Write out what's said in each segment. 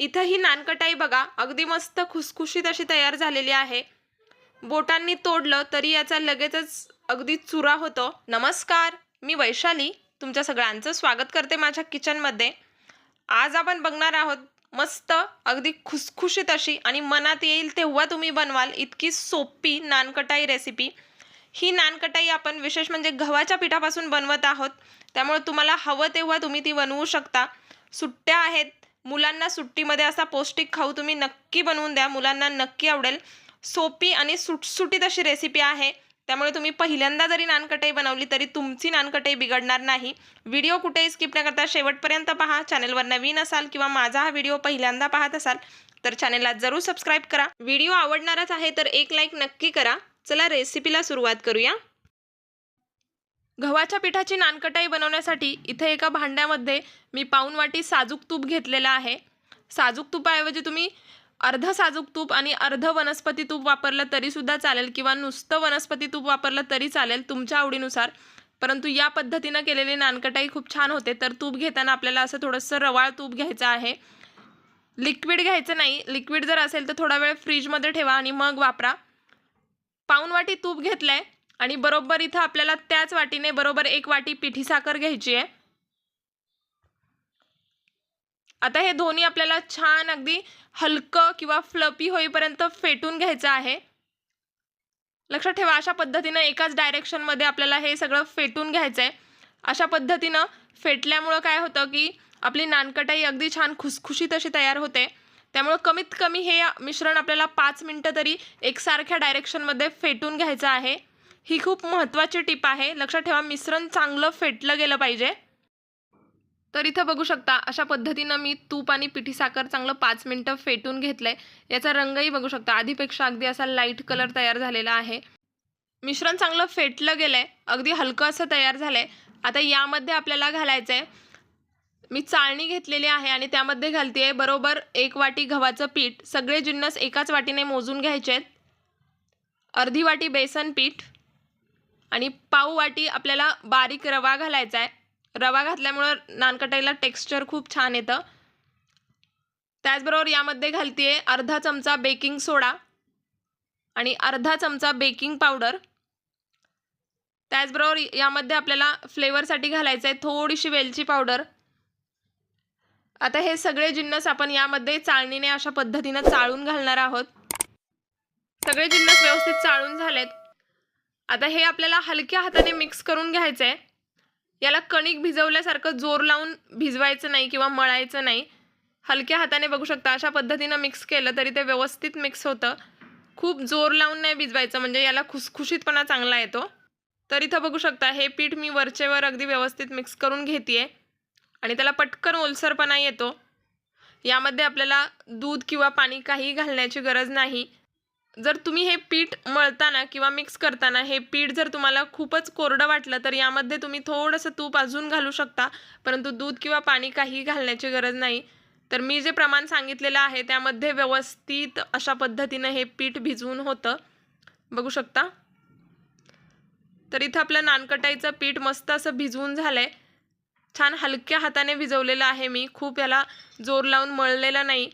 इथं ही नानकटाई बघा अगदी मस्त खुसखुशीत अशी तयार झालेली आहे. बोटांनी तोडलं तरी याचा लगेचच अगदी चुरा होतो. नमस्कार मी वैशाली. तुमच्या सगळ्यांचं स्वागत करते माझ्या किचनमध्ये. आज आपण बघणार आहोत मस्त अगदी खुसखुशीत अशी आणि मनात येईल तेव्हा तुम्ही बनवाल इतकी सोपी नानकटाई रेसिपी ही नानकटाई आपण विशेष म्हणजे गव्हाच्या पिठापासून बनवत आहोत. त्यामुळे तुम्हाला हवं तेव्हा तुम्ही ती बनवू शकता. सुट्ट्या आहेत मुलांना सुट्टीमध्ये असा पौष्टिक खाऊ तुम्ही नक्की बनवून द्या. मुलांना नक्की आवडेल. सोपी आणि सुटसुटीत अशी रेसिपी आहे. त्यामुळे तुम्ही पहिल्यांदा जरी नानकटाई बनवली तरी तुमची नानकटाई बिघडणार नाही. व्हिडिओ कुठेही स्किप न करता शेवटपर्यंत पहा. चॅनलवर नवीन असाल किंवा माझा हा व्हिडिओ पहिल्यांदा पाहत असाल तर चॅनलला जरूर सबस्क्राईब करा. व्हिडिओ आवडणारच आहे तर एक लाईक नक्की करा. चला रेसिपीला सुरुवात करूया. गव्हाच्या पिठाची नानकटाई बनवण्यासाठी इथे एका भांड्यामध्ये मी पाऊन वाटी साजूक तूप घेतलेलं आहे. साजूक तुपाऐवजी तुम्ही अर्ध साजूक तूप आणि अर्ध वनस्पती तूप वापरलं तरीसुद्धा चालेल किंवा नुसतं वनस्पती तूप वापरलं तरी चालेल तुमच्या आवडीनुसार. परंतु या पद्धतीनं केलेली नानकटाई खूप छान होते. तर तूप घेताना आपल्याला असं थोडंसं रवाळ तूप घ्यायचं आहे. लिक्विड घ्यायचं नाही. लिक्विड जर असेल तर थोडा वेळ फ्रीजमध्ये ठेवा आणि मग वापरा. पाऊन वाटी तूप घेतलं आहे आणि बरोबर इथं आपल्याला त्याच वाटीने बरोबर एक वाटी पिठी साखर घ्यायची आहे. आता हे दोन्ही आपल्याला छान अगदी हलकं किंवा फ्लपी होईपर्यंत फेटून घ्यायचं आहे. लक्षात ठेवा अशा पद्धतीनं एकाच डायरेक्शनमध्ये आपल्याला हे सगळं फेटून घ्यायचं आहे अशा पद्धतीनं फेटल्यामुळं काय होतं की आपली नानकटाई अगदी छान खुसखुशीत अशी तयार होते. त्यामुळं कमीत कमी हे मिश्रण आपल्याला पाच मिनटं तरी एकसारख्या डायरेक्शनमध्ये फेटून घ्यायचं आहे. ही खूप महत्त्वाची टीप आहे. लक्षात ठेवा मिश्रण चांगलं फेटलं गेलं पाहिजे. तर इथं बघू शकता अशा पद्धतीनं मी तूप आणि पिठी साखर चांगलं पाच मिनटं फेटून घेतलंय. याचा रंगही बघू शकता. आधीपेक्षा अगदी असा लाइट कलर तयार झालेला आहे. मिश्रण चांगलं फेटलं गेलंय. अगदी हलकं असं तयार झालंय. आता यामध्ये आपल्याला घालायचं आहे मी चाळणी घेतलेली आहे आणि त्यामध्ये घालते बरोबर एक वाटी गव्हाचं पीठ. सगळे जिन्नस एकाच वाटीने मोजून घ्यायचे आहेत अर्धी वाटी बेसन पीठ. आणि पाववाटी आपल्याला बारीक रवा घालायचा आहे. रवा घातल्यामुळं नानकटाईला टेक्स्चर खूप छान येतं. त्याचबरोबर यामध्ये घालते अर्धा चमचा बेकिंग सोडा आणि अर्धा चमचा बेकिंग पावडर त्याचबरोबर यामध्ये आपल्याला फ्लेवरसाठी घालायचं आहे थोडीशी वेलची पावडर आता हे सगळे जिन्नस आपण यामध्ये चाळणीने अशा पद्धतीनं चाळून घालणार आहोत. सगळे जिन्नस व्यवस्थित चाळून झालेत. आता हे आपल्याला हलक्या हाताने मिक्स करून घ्यायचं आहे याला कणिक भिजवल्यासारखं जोर लावून भिजवायचं नाही किंवा मळायचं नाही. हलक्या हाताने बघू शकता अशा पद्धतीनं मिक्स केलं तरी ते व्यवस्थित मिक्स होतं. खूप जोर लावून नाही भिजवायचं म्हणजे याला खुसखुशीतपणा चांगला येतो. तर इथं बघू शकता हे पीठ मी वरचेवर अगदी व्यवस्थित मिक्स करून घेते आणि त्याला पटकन ओलसरपणा येतो. यामध्ये आपल्याला दूध किंवा पाणी काही घालण्याची गरज नाही. जर तुम्ही हे पीठ मळताना किंवा मिक्स करताना हे पीठ जर तुम्हाला खूपच कोरडं वाटलं तर यामध्ये तुम्ही थोडंसं तूप अजून घालू शकता. परंतु दूध किंवा पाणी काही घालण्याची गरज नाही. तर मी जे प्रमाण सांगितलेलं आहे त्यामध्ये व्यवस्थित अशा पद्धतीनं हे पीठ भिजवून होतं. बघू शकता? तर इथं आपलं नानकटाईचं पीठ मस्त असं भिजवून झालं आहे छान हलक्या हाताने भिजवलेलं आहे मी. खूप याला जोर लावून मळलेलं नाही.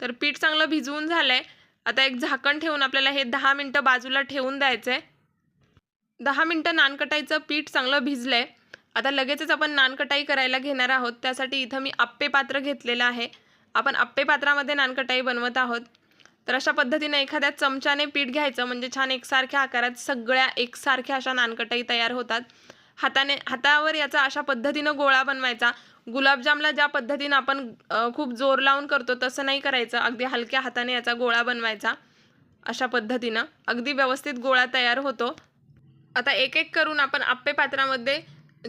तर पीठ चांगलं भिजवून झालं आहे आता एक झाकण ठेवून आपल्याला हे दहा मिनटं बाजूला ठेवून द्यायचं आहे दहा मिनटं नानकटाईचं पीठ चांगलं भिजलं आहे आता लगेचच आपण नानकटाई करायला घेणार आहोत. त्यासाठी इथं मी आप्पे पात्र घेतलेलं आहे. आपण आप्पे पात्रामध्ये नानकटाई बनवत आहोत. तर अशा पद्धतीने एखाद्या चमच्याने पीठ घ्यायचं म्हणजे छान एकसारख्या आकारात सगळ्या एकसारख्या अशा नानकटाई तयार होतात. हाताने हातावर याचा अशा पद्धतीनं गोळा बनवायचा. गुलाबजामला ज्या पद्धतीनं आपण खूप जोर लावून करतो तसं नाही करायचं. अगदी हलक्या हाताने याचा गोळा बनवायचा अशा पद्धतीनं. अगदी व्यवस्थित गोळा तयार होतो. आता एक एक करून आपण आप्पे पात्रामध्ये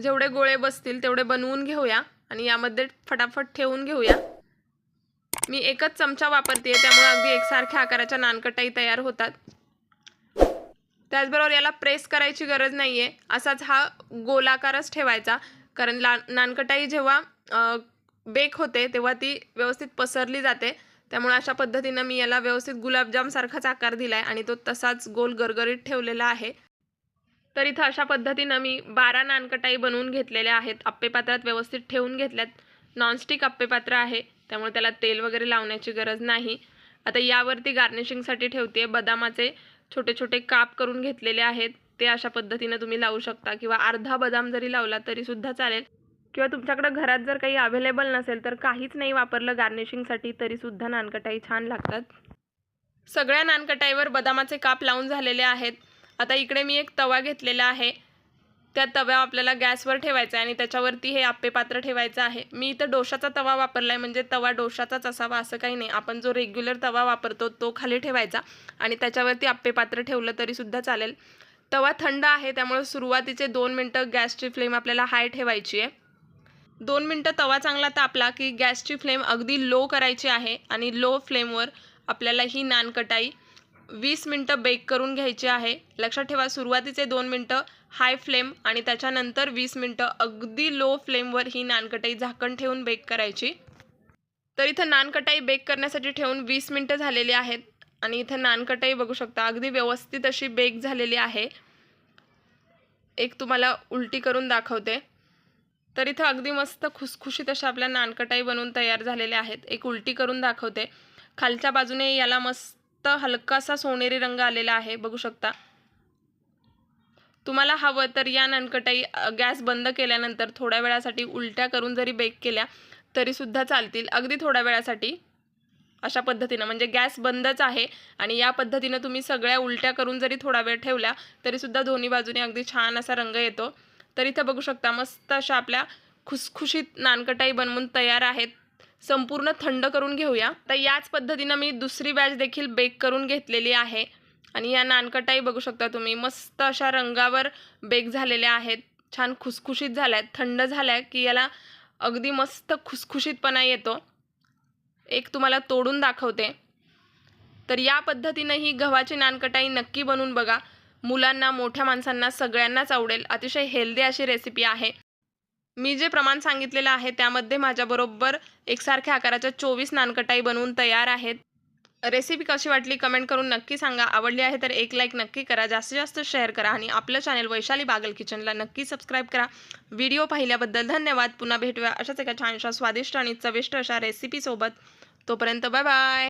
जेवढे गोळे बसतील तेवढे बनवून घेऊया आणि यामध्ये फटाफट ठेवून घेऊया. मी एकच चमचा वापरते त्यामुळे अगदी एकसारख्या आकाराच्या नानकटाई तयार होतात. त्याचबरोबर याला प्रेस करायची गरज नाही आहे असाच हा गोलाकारच ठेवायचा. कारण ला नानकटाई जेव्हा बेक होते तेव्हा ती व्यवस्थित पसरली जाते. त्यामुळे अशा पद्धतीनं मी याला व्यवस्थित गुलाबजामसारखाच आकार दिला आहे आणि तो तसाच गोल गरगरीत ठेवलेला आहे. तर इथं अशा पद्धतीनं मी बारा नानकटाई बनवून घेतलेल्या आहेत. आप्पेपात्रात व्यवस्थित ठेवून घेतल्यात. नॉनस्टिक आप्पेपात्र आहे. त्यामुळे त्याला तेल वगैरे लावण्याची गरज नाही. आता यावरती गार्निशिंगसाठी ठेवते बदामाचे छोटे छोटे काप करून घेतलेले आहेत. ते अशा पद्धतीनं तुम्ही लावू शकता किंवा अर्धा बदाम जरी लावला तरीसुद्धा चालेल. किंवा तुमच्याकडं घरात जर काही अवेलेबल नसेल तर काहीच नाही वापरलं गार्निशिंगसाठी तरीसुद्धा नानकटाई छान लागतात. सगळ्या नानकटाईवर बदामाचे काप लावून झालेले आहेत. आता इकडे मी एक तवा घेतलेला आहे. त्या तव्या आपल्याला गॅसवर ठेवायचा आहे आणि त्याच्यावरती हे आप्पे पात्र ठेवायचं आहे. मी इथं डोशाचा तवा वापरला आहे म्हणजे तवा डोशाचाच असावा असं काही नाही. आपण जो रेग्युलर तवा वापरतो तो खाली ठेवायचा आणि त्याच्यावरती आप्पे पात्र ठेवलं तरीसुद्धा चालेल. तवा थंड आहे त्यामुळे सुरुवातीचे दोन मिनटं गॅसची फ्लेम आपल्याला हाय ठेवायची आहे. दोन मिनटं तवा चांगला तापला की गॅसची फ्लेम अगदी लो करायची आहे आणि लो फ्लेमवर आपल्याला ही नानकटाई वीस मिनटं बेक करून घ्यायची आहे. लक्षात ठेवा सुरुवातीचे दोन मिनटं हाय फ्लेम आणि त्याच्यानंतर वीस मिनटं अगदी लो फ्लेमवर ही नानकटाई झाकण ठेवून बेक करायची. तर इथं नानकटाई बेक करण्यासाठी ठेवून वीस मिनटं झालेली आहेत आणि इथं नानकटाई बघू शकता अगदी व्यवस्थित अशी बेक झालेली आहे. एक तुम्हाला उलटी करून दाखवते. तर इथं अगदी मस्त खुसखुशीत अशा आपल्या नानकटाई बनवून तयार झालेल्या आहेत. एक उलटी करून दाखवते. खालच्या बाजूने याला मस्त हलकासा सोनेरी रंग आलेला आहे. बघू शकता. तुम्हाला हवं तर या नानकटाई गॅस बंद केल्यानंतर थोड्या वेळासाठी उलट्या करून जरी बेक केल्या तरीसुद्धा चालतील. अगदी थोड्या वेळासाठी. अशा पद्धतीनं. म्हणजे गॅस बंदच आहे आणि या पद्धतीनं तुम्ही सगळ्या उलट्या करून जरी थोडा वेळ ठेवल्या तरीसुद्धा दोन्ही बाजूने अगदी छान असा रंग येतो. तर इथं बघू शकता मस्त अशा आपल्या खुसखुशीत नानकटाई बनवून तयार आहेत. संपूर्ण थंड करून घेऊया. तर याच पद्धतीनं मी दुसरी बॅच देखील बेक करून घेतलेली आहे. आणि या नानकटाई बघू शकता तुम्ही मस्त अशा रंगावर बेक झालेल्या आहेत. छान खुसखुशीत झाल्या आहेत थंड झाल्या की याला अगदी मस्त खुसखुशीतपणा येतो. एक तुम्हाला तोडून दाखवते. तर या पद्धतीनं ही गव्हाची नानकटाई नक्की बनवून बघा. मुलांना मोठ्या माणसांना सगळ्यांनाच आवडेल. अतिशय हेल्दी अशी रेसिपी आहे. मी जे प्रमाण सांगितलेलं आहे त्यामध्ये माझ्याबरोबर एकसारख्या आकाराच्या चोवीस नानकटाई बनवून तयार आहेत. रेसिपी कशी वाटली कमेंट करून नक्की सांगा. आवडली आहे तर एक लाईक नक्की करा. जास्तीत जास्त शेअर करा आणि आपलं चॅनल वैशाली बागल किचनला नक्की सबस्क्राईब करा. व्हिडिओ पाहिल्याबद्दल धन्यवाद. पुन्हा भेटूया अशाच एका छानशा स्वादिष्ट आणि चविष्ट अशा रेसिपीसोबत तोपर्यंत बाय बाय.